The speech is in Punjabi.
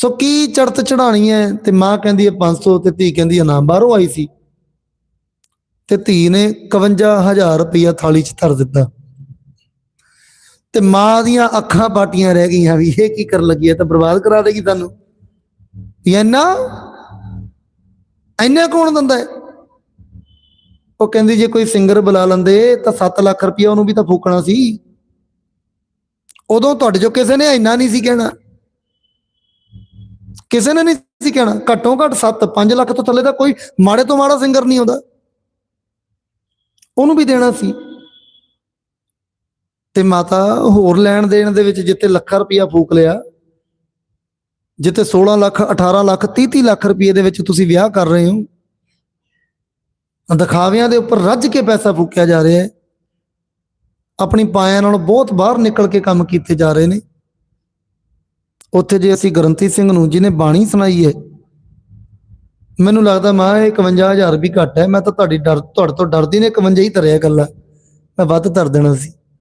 ਸੋ ਕੀ ਚੜਤ ਚੜਾਣੀ ਹੈ? ਤੇ ਮਾਂ ਕਹਿੰਦੀ ਹੈ 500 ਤੇ ਧੀ ਕਹਿੰਦੀ ਹੈ ਨਾ, ਬਾਹਰੋਂ ਆਈ ਸੀ। ਤੇ ਧੀ ਨੇ 51000 ਰੁਪਇਆ ਥਾਲੀ 'ਚ ਧਰ ਦਿੱਤਾ। ਤੇ ਮਾਂ ਦੀਆਂ ਅੱਖਾਂ ਪਾਟੀਆਂ ਰਹਿ ਗਈਆਂ ਵੀ, ਇਹ ਕੀ ਕਰਨ ਲੱਗੀ ਹੈ? ਤਾਂ ਬਰਬਾਦ ਕਰਾ ਦੇਗੀ ਤੁਹਾਨੂੰ। ਵੀ ਇੰਨਾ? ਇੰਨਾ ਕੌਣ ਦਿੰਦਾ ਹੈ? ਉਹ ਕਹਿੰਦੀ, ਜੇ ਕੋਈ ਸਿੰਗਰ ਬੁਲਾ ਲੈਂਦੇ, ਤਾਂ 7 ਲੱਖ ਰੁਪਇਆ ਉਹਨੂੰ ਵੀ ਤਾਂ ਫੂਕਣਾ ਸੀ। ਉਦੋਂ ਤੁਹਾਡੇ ਚੋਂ ਕਿਸੇ ਨੇ ਇੰਨਾ ਨਹੀਂ ਸੀ ਕਹਿਣਾ। ਕਿਸੇ ਨੇ ਨਹੀਂ ਸੀ ਕਹਿਣਾ। ਘੱਟੋ ਘੱਟ 7 5 ਲੱਖ ਤੋਂ ਥੱਲੇ ਦਾ ਕੋਈ ਮਾੜੇ ਤੋਂ ਮਾੜਾ ਸਿੰਗਰ ਨਹੀਂ ਆਉਂਦਾ। ਉਹਨੂੰ ਵੀ ਦੇਣਾ ਸੀ। ਤੇ ਮਾਤਾ ਹੋਰ ਲੈਣ ਦੇਣ ਦੇ ਵਿੱਚ ਜਿੱਤੇ ਲੱਖਾਂ ਰੁਪਇਆ ਫੂਕ ਲਿਆ ਜਿੱਤੇ 16 ਲੱਖ 18 ਲੱਖ 30 30 ਲੱਖ ਰੁਪਏ ਦੇ ਵਿੱਚ ਤੁਸੀਂ ਵਿਆਹ ਕਰ ਰਹੇ ਹੋ ਦਿਖਾਵਿਆਂ ਦੇ ਉੱਪਰ ਰੱਜ ਕੇ ਪੈਸਾ ਫੂਕਿਆ ਜਾ ਰਿਹਾ ਹੈ। ਆਪਣੀ ਪਾਇਆਂ ਨਾਲੋਂ ਬਹੁਤ ਬਾਹਰ ਨਿਕਲ ਕੇ ਕੰਮ ਕੀਤੇ ਜਾ ਰਹੇ ਨੇ। ਉੱਥੇ ਜੇ ਅਸੀਂ ਗਰੰਤੀ ਸਿੰਘ ਨੂੰ, ਜਿਹਨੇ ਬਾਣੀ ਸੁਣਾਈ ਹੈ ਮੈਨੂੰ ਲੱਗਦਾ ਮਾਂ ਇਹ 51000 ਵੀ ਘੱਟ ਹੈ। ਮੈਂ ਤਾਂ ਤੁਹਾਡੀ ਡਰ, ਤੁਹਾਡੇ ਤੋਂ ਡਰਦੀ ਨੇ 51 ਹੀ ਧਰਿਆ ਗੱਲਾਂ ਮੈਂ ਵੱਧ ਧਰ ਦੇਣਾ ਸੀ।